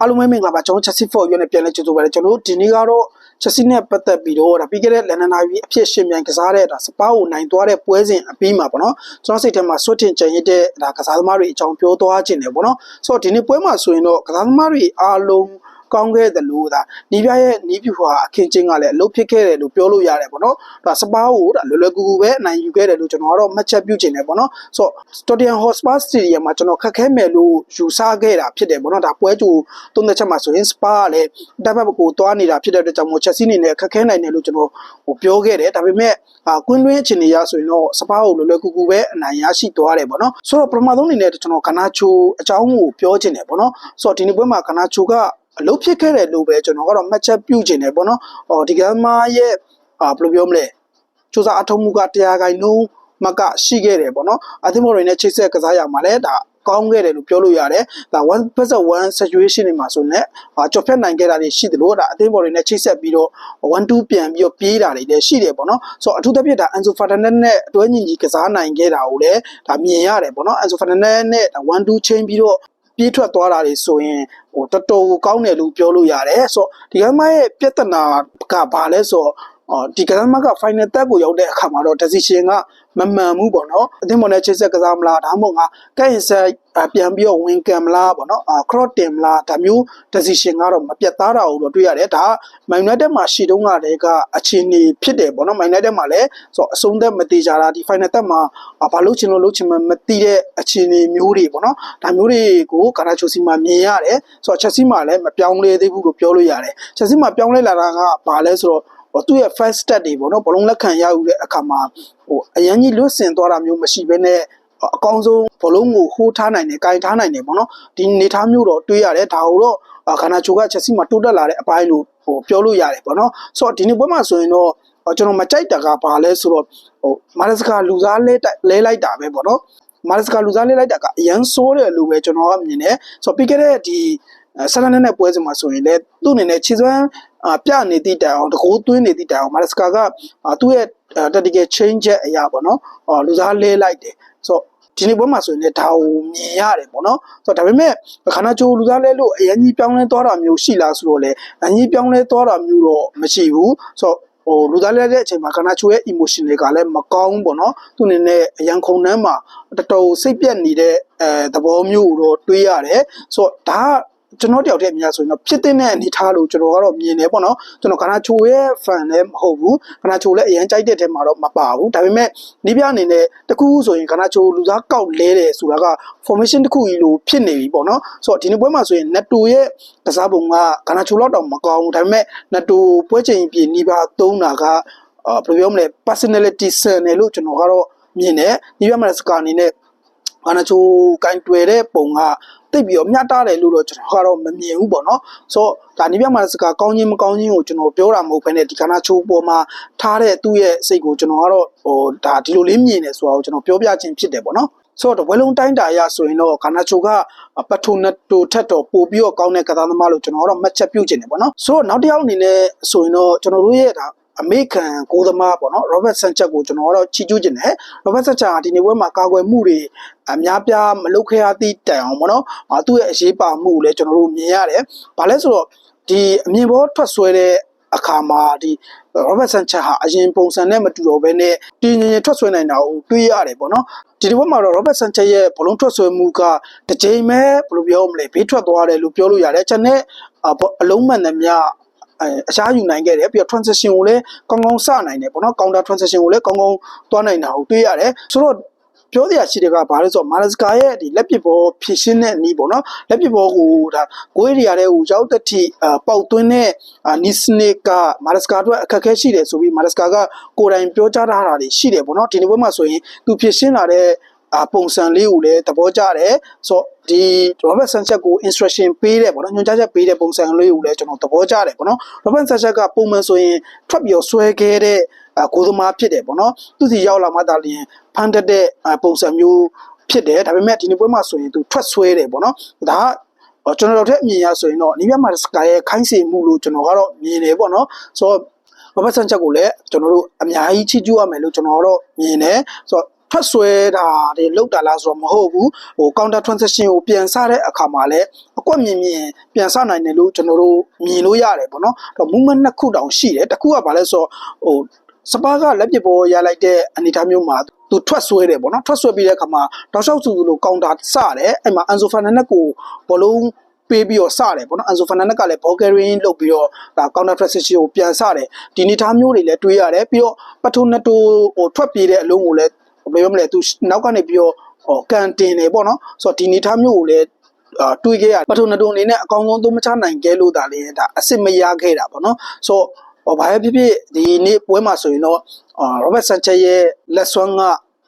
အားလုံးပဲမင်္ဂလာပါကျွန်တော် Chelsea for ရွေးနဲ့ပြန်လဲကြိုဆိုပါရစေကျွန်တော်တို့ဒီနေ့ကတော့ Chelsea နဲ့ပတ်သက်ပြီးတော့ဒါပြီးခဲ့တဲ့လန်ဒန်နာဗီအဖြစ်ရှင်မြန်ကစားတဲ့ဒါစပါးကိုနိုင်သွားတဲ့ပွဲစဉ်အပြီးမှာပေါ့နော်ကျွန်တော်စိတ်ထဲမှာဆွတ်တင်ကြံရတဲ့ဒါကစားသမားတွေအကြောင်းပြောသွားခြင်းတယ်ပေါ့နော်ဆိုတော့ဒီနေ့ပွဲမှာဆိုရင်တော့ကစားသမားတွေအားလုံး ကောင်းခဲ့တယ်လို့ဒါနီးပြရဲ့နီးပြူဟာအခင်းချင်းကလည်းအလုပ်ဖြစ်ခဲ့တယ်လို့ပြောလို့ရတယ်ပေါ့နော်ဒါစပါးကိုဒါလွယ်လွယ်ကူကူပဲအနိုင်ယူခဲ့တယ်လို့ကျွန်တော်ကတော့မှတ်ချက်ပြုချင်တယ်ပေါ့နော်ဆိုတော့ Tottenham Hotspur Stadium မှာကျွန်တော်ခက်ခဲမယ်လို့ယူဆခဲ့တာဖြစ်တယ်ပေါ့နော်ဒါပွဲကြိုသုံးသက်ချက်မှာဆိုရင်စပါးကလည်းတပ်ဖက်ကိုသွားနေတာဖြစ်တဲ့အတွက်ကြောင့်မို့ Chelsea အနေနဲ့ခက်ခဲနိုင်တယ်လို့ကျွန်တော်ဟိုပြောခဲ့တယ်ဒါပေမဲ့အာကွင်းတွင်းအခြေအနေရဆိုရင်တော့စပါးကိုလွယ်လွယ်ကူကူပဲအနိုင်ရရှိသွားတယ်ပေါ့နော်ဆိုတော့ပထမဆုံးအနေနဲ့ကျွန်တော်ကနာချိုအကြောင်းကိုပြောချင်တယ်ပေါ့နော်ဆိုတော့ဒီနေ့ပွဲမှာကနာချိုက အလုပ်ဖြစ်ခဲ့တယ်လို့ပဲကျွန်တော်ကတော့မှတ်ချက်ပြုချင်တယ်ပေါ့နော်။အော်ဒီကမ်းမရဲ့အာဘယ်လိုပြောမလဲ။စူးစမ်းအထောက်မှုကတရားခိုင်နှုန်းမကရှိခဲ့တယ်ပေါ့နော်။အသင်းမော်တွေနဲ့ချိတ်ဆက်ကစားရမှာလဲဒါကောင်းခဲ့တယ်လို့ပြောလို့ရတယ်။ဒါ1 versus 1 situation တွေမှာဆိုရင်အာကြော်ဖြတ်နိုင်ခဲ့တာတွေရှိတယ်လို့ဒါအသင်းဘော်တွေနဲ့ချိတ်ဆက်ပြီးတော့1 2ပြန်ပြီးတော့ပြေးတာတွေလည်းရှိတယ်ပေါ့နော်။ဆိုတော့အထူးသဖြင့်ဒါ Enzo Fernandez နဲ့အတွဲညီညီကစားနိုင်ခဲ့တာကိုလည်းဒါမြင်ရတယ်ပေါ့နော် Enzo Fernandez နဲ့1 2ချင်းပြီးတော့ ပြေးထွက်သွားတာတွေဆိုရင်ဟိုတော်တော်ကိုကောင်းတယ်လို့ပြောလို့ရတယ်ဆိုတော့ဒီကမ်းမရဲ့ပြဿနာကဘာလဲဆိုတော့အော် ဒီကစားမက final တက်ကိုရောက်တဲ့အခါမှာတော့ decision ကမမှန်ဘူးပေါ့နော်အသင်းပေါ်နဲ့ချိတ်ဆက်ကစားမလားဒါမှမဟုတ်ငါကဲ့ရင်ဆက်ပြန်ပြီးတော့ဝင်ကံမလားပေါ့နော်အာ cross တင်မလားဒါမျိုး decision ကတော့မပြတ်သားတာကိုတော့တွေ့ရတယ်ဒါက Man United မှာရှီတုံးကတည်းကအခြေအနေဖြစ်တယ်ပေါ့နော် Man United မှာလည်းဆိုအဆုံးသက်မသေးကြတာဒီ final တက်မှာဘာလို့ချင်လို့လို့ချင်မှမသိတဲ့အခြေအနေမျိုးတွေပေါ့နော်ဒါမျိုးတွေကိုကာနာချိုစီမှာမြင်ရတယ်ဆိုတော့ချက်စီမှာလည်းမပြောင်းလဲသေးဘူးလို့ပြောလို့ရတယ်ချက်စီမှာပြောင်းလဲလာတာကဘာလဲဆိုတော့ ဟိုသူ့ရဲ့ first step တွေပေါ့နော်ဘလုံးလက်ခံရယူတဲ့အခါမှာဟိုအရင်ကြီးလွတ်ဆင်သွားတာမျိုးမရှိဘဲနဲ့အကောင်းဆုံးဘလုံးကိုဟိုးထားနိုင်တယ်၊ကင်ထားနိုင်တယ်ပေါ့နော်ဒီနေထားမျိုးတော့တွေးရတယ်ဒါကိုတော့ခန္ဓာချိုကချက်စီမှာတိုးတက်လာတဲ့အပိုင်းလို့ဟိုပြောလို့ရတယ်ပေါ့နော်ဆိုတော့ဒီနေ့ပွဲမှာဆိုရင်တော့ကျွန်တော်မကြိုက်တာကဘာလဲဆိုတော့ဟိုမာရစကာလူစားလဲလဲလိုက်တာပဲပေါ့နော်မာရစကာလူစားလဲလိုက်တာကအရန်ဆိုးတယ်လို့ပဲကျွန်တော်ကမြင်တယ်ဆိုတော့ပြီးခဲ့တဲ့ဒီ ဆလန်နဲ့ပွဲစဉ်မှာဆိုရင်လည်းသူ့အနေနဲ့ခြေစွမ်းပြနေသည့်တိုင်အောင်တကိုးသွင်းနေသည့်တိုင်အောင်မာရစကာကသူ့ရဲ့ tactical change ချက်အရာပေါ့နော်လူစားလဲလိုက်တယ်ဆိုတော့ဒီနေ့ပွဲမှာဆိုရင်လည်းဒါကိုမြင်ရတယ်ပေါ့နော်ဆိုတော့ဒါပေမဲ့ခန္ဓာချိုလူသားလဲလို့အရင်ကြီးပြောင်းလဲသွားတာမျိုးရှိလားဆိုတော့လေအရင်ကြီးပြောင်းလဲသွားတာမျိုးတော့မရှိဘူးဆိုတော့ဟိုလူသားလဲတဲ့အချိန်မှာခန္ဓာချိုရဲ့ emotion တွေကလည်းမကောင်းပေါ့နော်သူအနေနဲ့အရန်ခုန်နှမ်းမှာတော်တော်စိတ်ပြက်နေတဲ့အဲသဘောမျိုးတော့တွေးရတယ်ဆိုတော့ဒါက ကျွန်တော်တယောက်တည်းအများဆိုရင်တော့ဖြစ်တဲ့အနေထားလို့ကျွန်တော်ကတော့မြင်တယ်ပေါ့နော်ကျွန်တော်ကနာချိုရဲ့ fan လည်းမဟုတ်ဘူးကနာချိုလည်းအရင်ကြိုက်တဲ့ထဲမှာတော့မပါဘူးဒါပေမဲ့ဒီပြအနေနဲ့တခုခုဆိုရင်ကနာချိုလူစားကောက်လဲတယ်ဆိုတာက formation တခုကြီးလို့ဖြစ်နေပြီပေါ့နော်ဆိုတော့ဒီနေ့ပွဲမှာဆိုရင် netto ရဲ့ကစားပုံကကနာချိုလောက်တော့မကောင်းဘူးဒါပေမဲ့ netto ပွဲချိန်ပြင်နီးပါသုံးတာကအာဘယ်လိုပြောမလဲ personality ဆန်တယ်လို့ကျွန်တော်ကတော့မြင်တယ်ဒီပြမှာစကားအနေနဲ့ကနာချိုကင်တွယ်တဲ့ပုံက တိတ်ပြီးတော့မျှတတယ်လို့တော့ကျွန်တော်ကတော့မမြင်ဘူးပေါ့နော်ဆိုတော့ဒါနေပြမှာစကားကောင်းချင်းမကောင်းချင်းကိုကျွန်တော်ပြောတာမဟုတ်ဘဲနဲ့ဒီကနာချိုးပေါ်မှာထားတဲ့သူ့ရဲ့စိတ်ကိုကျွန်တော်ကတော့ဟိုဒါဒီလိုလေးမြင်နေဆိုတာကိုကျွန်တော်ပြောပြခြင်းဖြစ်တယ်ပေါ့နော်ဆိုတော့ဝယ်လုံးတိုင်းတာရဆိုရင်တော့ကာနာချိုကပထိုနက်တိုထက်တော့ပို့ပြီးတော့ကောင်းတဲ့ကစားသမားလို့ကျွန်တော်ကတော့မှတ်ချက်ပြုခြင်းတယ်ပေါ့နော်ဆိုတော့နောက်တစ်ယောက်အနေနဲ့ဆိုရင်တော့ကျွန်တော်တို့ရဲ့ဒါ အမေခံကိုသမားပေါ့နော် Robert Sanchez ကိုကျွန်တော်ကတော့ချီးကျူးခြင်းတယ် Robert Sanchez ကဒီနေ့ပွဲမှာကာကွယ်မှုတွေအများပြားမလုပ်ခဲ့ရသည့်တိုင်အောင်ပေါ့နော်သူ့ရဲ့အရေးပါမှုကိုလည်းကျွန်တော်တို့မြင်ရတယ်။ဘာလဲဆိုတော့ဒီအမြင်ပေါ်ထွက်ဆွဲတဲ့အခါမှာဒီ Robert Sanchez ဟာအရင်ပုံစံနဲ့မတူတော့ဘဲနဲ့တင်းငင်ထွက်ဆွဲနိုင်တာကိုတွေးရတယ်ပေါ့နော်ဒီဒီဘက်မှာတော့ Robert Sanchez ရဲ့ဘလုံးထွက်ဆွဲမှုကတစ်ချိန်ပဲဘယ်လိုပြောမလဲဘေးထွက်သွားတယ်လို့ပြောလို့ရတယ်။ချက်နဲ့အလုံးမှန်သမျှ အဲအရှားယူနိုင်ခဲ့တယ်ပြီးတော့ transition ကိုလည်းကောင်းကောင်းစနိုင်တယ်ပေါ့နော် counter transition ကိုလည်းကောင်းကောင်းသွားနိုင်တာကိုတွေ့ရတယ်ဆိုတော့ပြောစရာရှိတဲ့ကဘာလဲဆိုတော့မာရစကာရဲ့ဒီလက်ပစ်ဘောဖြည့်ရှင်းတဲ့အနည်းပေါ့နော်လက်ပစ်ဘောကိုဒါကိုယ်ရီယာတဲ့ဟိုရောက်တဲ့ထိပေါက်သွင်းတဲ့နီစနစ်ကမာရစကာအတွက်အခက်အခဲရှိတယ်ဆိုပြီးမာရစကာကကိုယ်တိုင်ပြောကြားထားတာတွေရှိတယ်ပေါ့နော်ဒီနေ့ဘက်မှာဆိုရင်သူဖြည့်ရှင်းလာတဲ့အာ ပုံစံလေးကိုလည်းသဘောကျတယ်ဆိုတော့ဒီ Robert Sanchez ကို instruction ပေးတယ်ပေါ့နော်ညွှန်ကြားချက်ပေးတဲ့ပုံစံလေးကိုလည်းကျွန်တော်သဘောကျတယ်ပေါ့နော် Robert Sanchez ကပုံမှန်ဆိုရင်ထွက်ပြီးဆွဲခဲ့တဲ့ကိုသမားဖြစ်တယ်ပေါ့နော်သူစီရောက်လာမှသာလျှင်ဖန်တက်တဲ့ပုံစံမျိုးဖြစ်တယ်ဒါပေမဲ့ဒီနေ့ပွဲမှာဆိုရင်သူထွက်ဆွဲတယ်ပေါ့နော်ဒါကကျွန်တော်တို့ထက်အမြင်ရဆိုရင်တော့နီးပြမာစကာရဲ့ခိုင်းစေမှုလို့ကျွန်တော်ကတော့မြင်တယ်ပေါ့နော်ဆိုတော့ဘဘဆန်ချက်ကိုလည်းကျွန်တော်တို့အများကြီးချီးကျူးရမယ်လို့ကျွန်တော်တို့မြင်တယ်ဆိုတော့ ထွက်ဆွဲတာတွေလောက်တာလားဆိုတော့မဟုတ်ဘူးဟို counter transaction ကိုပြန်စတဲ့အခါမှာလည်းအကွက်မြင်မြင်ပြန်စနိုင်တယ်လို့ကျွန်တော်တို့မြင်လို့ရတယ်ပေါ့နော်တော့ movement နှစ်ခုတောင်ရှိတယ်တစ်ခုကဘာလဲဆိုတော့ဟိုစပါးကလက်ပစ်ပေါ်ရလိုက်တဲ့အနေအထားမျိုးမှာသူထွက်ဆွဲတယ်ပေါ့နော်ထွက်ဆွဲပြီးတဲ့အခါမှာတောက်လျှောက်စုစုလို့ကောင်တာစတယ်အဲ့မှာအန်ဆိုဖာနန်နက်ကိုဘောလုံးပေးပြီးတော့စတယ်ပေါ့နော်အန်ဆိုဖာနန်နက်ကလည်းဘောကယ်ရင်းလုပ်ပြီးတော့ဒါကောင်တာထရက်ဆစ်ကိုပြန်စတယ်ဒီအနေအထားမျိုးတွေလည်းတွေးရတယ်ပြီးတော့ပထိုနတိုဟိုထွက်ပြေးတဲ့အလုံးကိုလည်း ဘယ်လိုပြောမလဲသူနောက်ကနေပြီးတော့ဟောကန်တင်တယ်ပေါ့နော်ဆိုတော့ဒီအနေအထားမျိုးကိုလည်းအာတွေးခဲ့ရပထိုနတိုအနေနဲ့အကောင်းဆုံးသုံးမချနိုင်ခဲ့လို့ဒါလည်းဒါအစ်စ်မရခဲ့တာပေါ့နော်ဆိုတော့ဟောဘာပဲဖြစ်ဖြစ်ဒီနေ့ပွဲမှာဆိုရင်တော့အာရောဘတ်ဆန်ချက်ရဲ့လက်စွမ်းက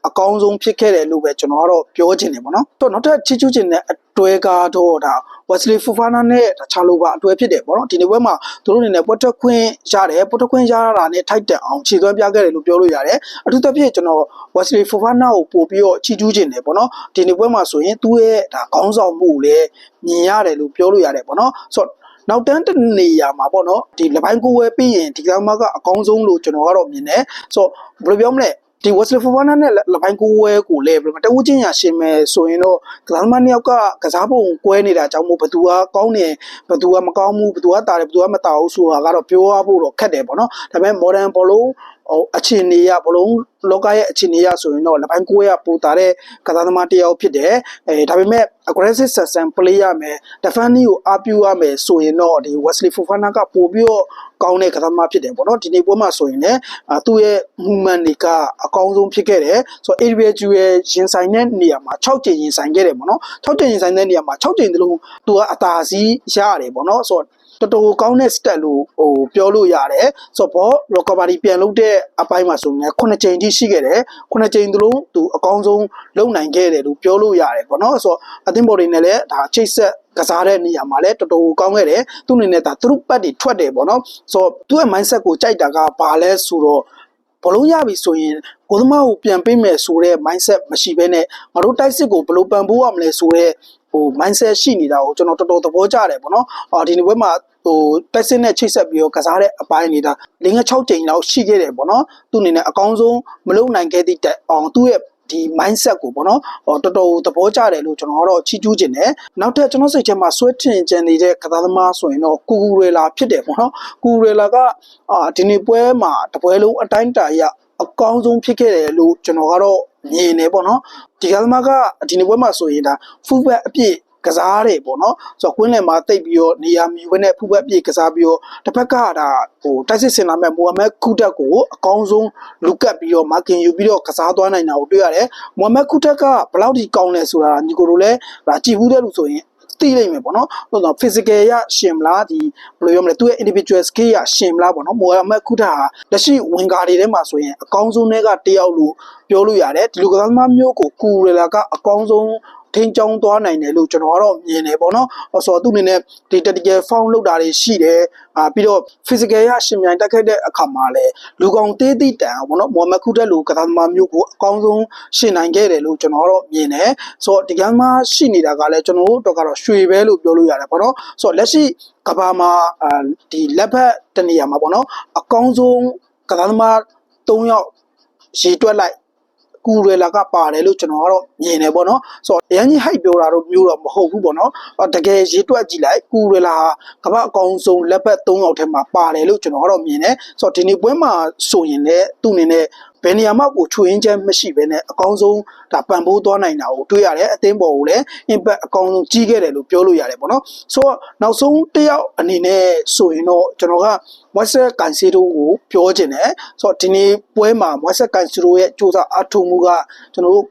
အကောင်းဆုံးဖြစ်ခဲ့တယ်လို့ပဲကျွန်တော်ကတော့ပြောချင်တယ်ပေါ့နော်။တော့နောက်ထပ်ချီးကျူးချင်တဲ့အ တွဲကားတော့ဒါ Wesley Fofana နဲ့တခြားလိုပါအတွဲဖြစ်တယ်ပေါ့နော်။ဒီနေ့ပွဲမှာသူတို့အနေနဲ့ပွဲထွက်ခွင့်ရတယ်ပွဲထွက်ခွင့်ရတာနဲ့ထိုက်တန်အောင်ခြေသွမ်းပြခဲ့တယ်လို့ပြောလို့ရတယ်။အထူးသဖြင့်ကျွန်တော် Wesley Fofana ကိုပို့ပြီးတော့ချီးကျူးချင်တယ်ပေါ့နော်။ဒီနေ့ပွဲမှာဆိုရင်သူ့ရဲ့ဒါခေါင်းဆောင်မှုကိုလည်းမြင်ရတယ်လို့ပြောလို့ရတယ်ပေါ့နော်။ဆိုတော့နောက်တန်းတနေရာမှာပေါ့နော်ဒီလပိုင်းကိုဝဲပြီးရင်ဒီကမကအကောင်းဆုံးလို့ကျွန်တော်ကတော့မြင်တယ်ဆိုတော့ဘယ်လိုပြောမလဲ ဒီ Wesley Fofana နဲ့လပိုင်းကိုဝဲကိုလည်းဘယ်လိုတဝချင်းရရှင်မယ်ဆိုရင်တော့ကစားသမားနှစ်ယောက်ကကစားပုံကွဲနေတာကြောင့်မို့ဘသူကကောင်းတယ်ဘသူကမကောင်းဘူးဘသူကတာတယ်ဘသူကမတာဘူးဆိုတာကတော့ပြောရဖို့တော့ခက်တယ်ပေါ့နော်ဒါပေမဲ့ modern ဘောလုံး ဟိုအခြေအနေရဘလုံးလောကရဲ့အခြေအနေရဆိုရင်တော့လပိုင်းကိုရပူတာတဲ့ကစားသမားတစ်ယောက်ဖြစ်တယ်အဲဒါပေမဲ့ aggressive system play ရမယ် defending ကိုအားပြုရမယ်ဆိုရင်တော့ဒီ Wesley Fofana ကပို့ပြီးတော့ကောင်းတဲ့ကစားသမားဖြစ်တယ်ပေါ့နော်ဒီနေ့ပွဲမှာဆိုရင်လည်းသူ့ရဲ့ movement တွေကအကောင်းဆုံးဖြစ်ခဲ့တယ်ဆိုတော့ area ကျူရဲ့ရင်ဆိုင်တဲ့နေရာမှာ6ကြိမ်ရင်ဆိုင်ခဲ့တယ်ပေါ့နော်6ကြိမ်ရင်ဆိုင်တဲ့နေရာမှာ6ကြိမ်တလုံးသူကအသာစီးရတယ်ပေါ့နော်ဆိုတော့ တော်တော်ကောင်းတဲ့ stat လို့ဟိုပြောလို့ရတယ်ဆိုတော့ recovery ပြန်လုပ်တဲ့အပိုင်းမှာဆိုရင်9ချိန်ထိရှိခဲ့တယ်9ချိန်သလုံးသူအကောင်းဆုံးလုပ်နိုင်ခဲ့တယ်လို့ပြောလို့ရတယ်ပေါ့နော်ဆိုတော့အသင်းဘော်တွေနဲ့လည်းဒါချိတ်ဆက်ကစားတဲ့နေရာမှာလည်းတော်တော်ကောင်းခဲ့တယ်သူအနေနဲ့ဒါသူတို့ပတ်တွေထွက်တယ်ပေါ့နော်ဆိုတော့သူ့ရဲ့ mindset ကိုကြိုက်တာကဘာလဲဆိုတော့ဘလုံးရပြီဆိုရင်ကိုသမားကိုပြန်ပေးမယ်ဆိုတဲ့ mindset မရှိဘဲနဲ့ငါတို့တိုက်စစ်ကိုဘလို့ပန်ပိုးရမလဲဆိုတဲ့ ဟို mindset ရှိနေတာကိုကျွန်တော်တော်တော်သဘောကျတယ်ပေါ့နော်အော်ဒီနေ့ဘက်မှာဟိုတိုက်စစ်နဲ့ချိတ်ဆက်ပြီးတော့ကစားတဲ့အပိုင်းနေတာ၄၅6ကြိမ်လောက်ရှိခဲ့တယ်ပေါ့နော်သူအနေနဲ့အကောင်းဆုံးမလုပ်နိုင်ခဲ့သည့်တက်အောင်သူ့ရဲ့ဒီ mindset ကိုပေါ့နော်ဟောတော်တော်သဘောကျတယ်လို့ကျွန်တော်ကတော့ချီးကျူးခြင်းတယ်နောက်ထပ်ကျွန်တော်စိတ်ထဲမှာဆွဲထင်ကြံနေတဲ့ကစားသမားဆိုရင်တော့ကူကူရေလာဖြစ်တယ်ပေါ့နော်ကူကူရေလာကအာဒီနေ့ပွဲမှာတပွဲလုံးအတိုင်းတာရ အကောင်းဆုံးဖြစ်ခဲ့တယ်လို့ကျွန်တော်ကတော့မြင်နေပေါ့နော်ဒီကစားသမားကဒီနေ့ပွဲမှာဆိုရင်ဒါ fullback အပြည့်ကစားတယ်ပေါ့နော်ဆိုတော့ကွင်းလယ်မှာတိတ်ပြီးတော့နေရာမြူဘဲနဲ့ဖူးဘက်ပြေကစားပြီးတော့တစ်ဖက်ကဒါဟိုတိုက်စစ်စင်လာမဲ့မိုဟာမက်ကူတက်ကိုအကောင်းဆုံးလူကတ်ပြီးတော့မာကင်ယူပြီးတော့ကစားသွားနိုင်တာကိုတွေ့ရတယ်မိုဟာမက်ကူတက်ကဘယ်လောက်ထိကောင်းလဲဆိုတာညီကိုတို့လည်းဒါကြည်ဘူးတဲ့လူဆိုရင် သိလိမ့်မယ်ပေါ့နော်။ဆိုတော့ physical ရရှင်မလားဒီဘယ်လိုပြောမလဲသူရဲ့ individual skill ရရှင်မလားပေါ့နော်။မိုဟာမက်ခုတာဟာလက်ရှိဝင်ကာတွေထဲမှာဆိုရင်အကောင်းဆုံးတွေကတယောက်လို့ပြောလို့ရတယ်။ဒီလိုကစားသမားမျိုးကိုကူရလာကအကောင်းဆုံး ထိန်းချောင်းသွားနိုင်တယ်လို့ကျွန်တော်ကတော့မြင်တယ်ပေါ့နော်။ဆိုတော့သူ့အနေနဲ့ဒီ tactical foul လောက်တာတွေရှိတယ်။အာပြီးတော့ physical ရရှင်မြိုင်တက်ခဲ့တဲ့အခါမှာလည်းလူကောင်သေးသေးတန်ပေါ့နော်။မိုဟာမက်ခုတက်လိုကစားသမားမျိုးကိုအကောင်းဆုံးရှင်နိုင်ခဲ့တယ်လို့ကျွန်တော်ကတော့မြင်တယ်။ဆိုတော့ဒီကမ်းမှာရှိနေတာကလည်းကျွန်တော်တို့တော့ကတော့ရွှေပဲလို့ပြောလို့ရတယ်ပေါ့နော်။ဆိုတော့လက်ရှိကဘာမှာအာဒီလက်ဖက်တနေရာမှာပေါ့နော်။အကောင်းဆုံးကစားသမား၃ယောက်ရေတွက်လိုက် ကူရလာကပါတယ်လို့ကျွန်တော်ကတော့မြင်တယ်ပေါ့နော်ဆိုတော့အရင်ကြီး hype ပြောတာတော့မျိုးတော့မဟုတ်ဘူးပေါ့နော်တကယ်ရေးတွက်ကြည့်လိုက်ကူရလာကမ္ဘာအကောင်ဆုံးလက်ဖက်၃ယောက်ထဲမှာပါတယ်လို့ကျွန်တော်ကတော့မြင်တယ်ဆိုတော့ဒီနေ့ပွဲမှာဆိုရင်လည်းသူ့အနေနဲ့ ဘယ်နေရာမှကိုချွေရင်းချက်မရှိဘဲနဲ့အကောင်းဆုံးဒါပံပိုးသွားနိုင်တာကိုတွေ့ရတယ်အသင်းပေါ်ကိုလည်း impact အကောင်းဆုံးကြီးခဲ့တယ်လို့ပြောလို့ရတယ်ပေါ့နော်ဆိုတော့နောက်ဆုံးတစ်ယောက်အနေနဲ့ဆိုရင်တော့ကျွန်တော်က Moises Caicedo ကိုပြောချင်တယ်ဆိုတော့ဒီနေ့ပွဲမှာ Moises Caicedo ရဲ့စူးစမ်းအထောက်မှုကကျွန်တော်တို့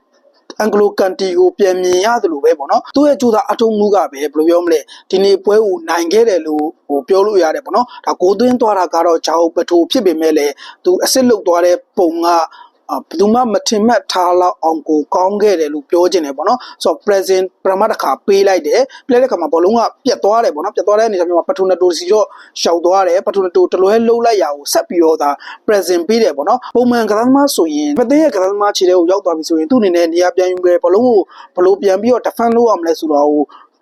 အန်ဂလိုကန်တီကိုပြန်မြင်ရတယ်လို့ပဲပေါ့နော်သူ့ရဲ့ကြိုးစားအထုံးမှုကပဲဘယ်လိုပြောမလဲဒီနေ့ပွဲကိုနိုင်ခဲ့တယ်လို့ဟိုပြောလို့ရတယ်ပေါ့နော်ဒါကိုသွင်းသွားတာကတော့ဂျာအိုပထိုဖြစ်ပေမဲ့လည်းသူအစ်စ်လုတ်သွားတဲ့ပုံက ဘယ်သူမှမထင်မှတ်ထားလောက်အောင်ကိုကောင်းခဲ့တယ်လို့ပြောချင်တယ်ပေါ့နော်ဆိုတော့ present ပရမတ်တစ်ခါပေးလိုက်တယ်ပြလိုက်တဲ့ခါမှာဘောလုံးကပြတ်သွားတယ်ပေါ့နော်ပြတ်သွားတဲ့အနေနဲ့မှာပထူနတိုစီတော့ရှောက်သွားတယ်ပထူနတိုတလွဲလှုပ်လိုက်ရအောင်ဆက်ပြီးတော့ဒါ present ပေးတယ်ပေါ့နော်ပုံမှန်ကစားသမားဆိုရင်ပသိရဲ့ကစားသမားခြေထဲကိုရောက်သွားပြီဆိုရင်သူ့အနေနဲ့နေရာပြန်ယူပဲဘောလုံးကိုဘလို့ပြန်ပြီးတော့ defend လုပ်ရမလဲဆိုတော့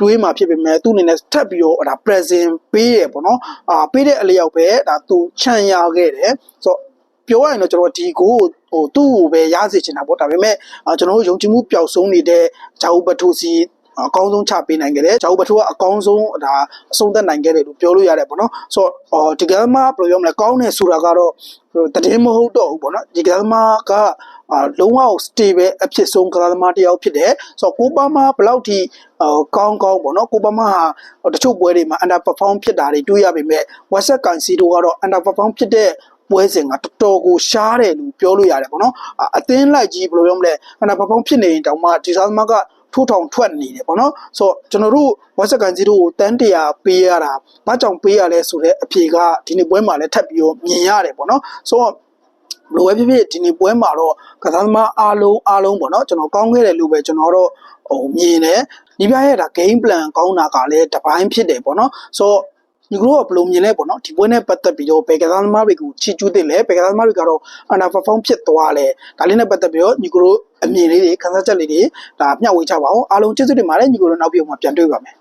တွေးမှာဖြစ်ပေမဲ့သူ့အနေနဲ့ထပ်ပြီးတော့ဒါ present ပေးရပေါ့နော်အာပေးတဲ့အလျောက်ပဲဒါသူချန်ရခဲ့တယ်ဆိုတော့ပြောရရင်တော့ကျွန်တော်ဒီကို ဟိုဟိုသူ့ကိုပဲရစေချင်တာပေါ့ဒါပေမဲ့အာကျွန်တော်တို့ယုံကြည်မှုပျောက်ဆုံးနေတဲ့ဂျာဦးပထုစီအကောင်းဆုံးချပေးနိုင်ခဲ့တယ်ဂျာဦးပထုကအကောင်းဆုံးဒါအဆုံးသက်နိုင်ခဲ့တယ်လို့ပြောလို့ရတယ်ပေါ့နော်ဆိုတော့ဒီကမှဘယ်လိုပြောမလဲကောင်းတယ်ဆိုတာကတော့တည်င်းမဟုတ်တော့ဘူးပေါ့နော်ဒီကမှကအာလုံးဝ stable အဖြစ်ဆုံးကစားသမားတစ်ယောက်ဖြစ်တယ်ဆိုတော့ကိုပါမာဘယ်လောက်ထိအော်ကောင်းကောင်းပေါ့နော်ကိုပါမာဟာတချို့ပွဲတွေမှာ under perform ဖြစ်တာတွေတွေ့ရပေမဲ့ WhatsApp ကန်စီတို့ကတော့ under perform ဖြစ်တဲ့ ပွဲစဉ်ကတော်တော်ကိုရှားတယ်လို့ပြောလို့ရတယ်ပေါ့နော်အာအသင်းလိုက်ကြီးဘယ်လိုပြောမလဲ under perform ဖြစ်နေရင်တောင်မှဒီစားသမားကထိုးထောင်ထွက်နေတယ်ပေါ့နော်ဆိုတော့ကျွန်တော်တို့ WhatsApp ကန်စီတို့ကိုတန်းတရာပေးရတာဘာကြောင့်ပေးရလဲဆိုတဲ့အဖြေကဒီနေ့ပွဲမှာလည်းထပ်ပြီးတော့မြင်ရတယ်ပေါ့နော်ဆိုတော့ဘလိုပဲဖြစ်ဖြစ်ဒီနေ့ပွဲမှာတော့ကစားသမားအားလုံးအားလုံးပေါ့နော်ကျွန်တော်ကောင်းခဲ့တယ်လို့ပဲကျွန်တော်တော့ဟိုမြင်တယ်ဒီပြရဲ့ဒါ game plan ကောင်းတာကလည်းတစ်ပိုင်းဖြစ်တယ်ပေါ့နော်ဆိုတော့ ဒီကလိုကဘယ်လိုမြင်လဲပေါ့နော်ဒီပွဲနဲ့ပတ်သက်ပြီးတော့ဘယ်ကစားသမားတွေကိုချီကျူးတင်လဲဘယ်ကစားသမားတွေကတော့ under perform ဖြစ်သွားလဲဒါလေးနဲ့ပတ်သက်ပြီးတော့ညီကလိုအမြင်လေးတွေခန်းစားချက်လေးတွေဒါမျှဝေချပါအောင်အားလုံးကျေးဇူးတင်ပါတယ်ညီကလိုနောက်ပြီးတော့မှပြန်တွေ့ပါမယ်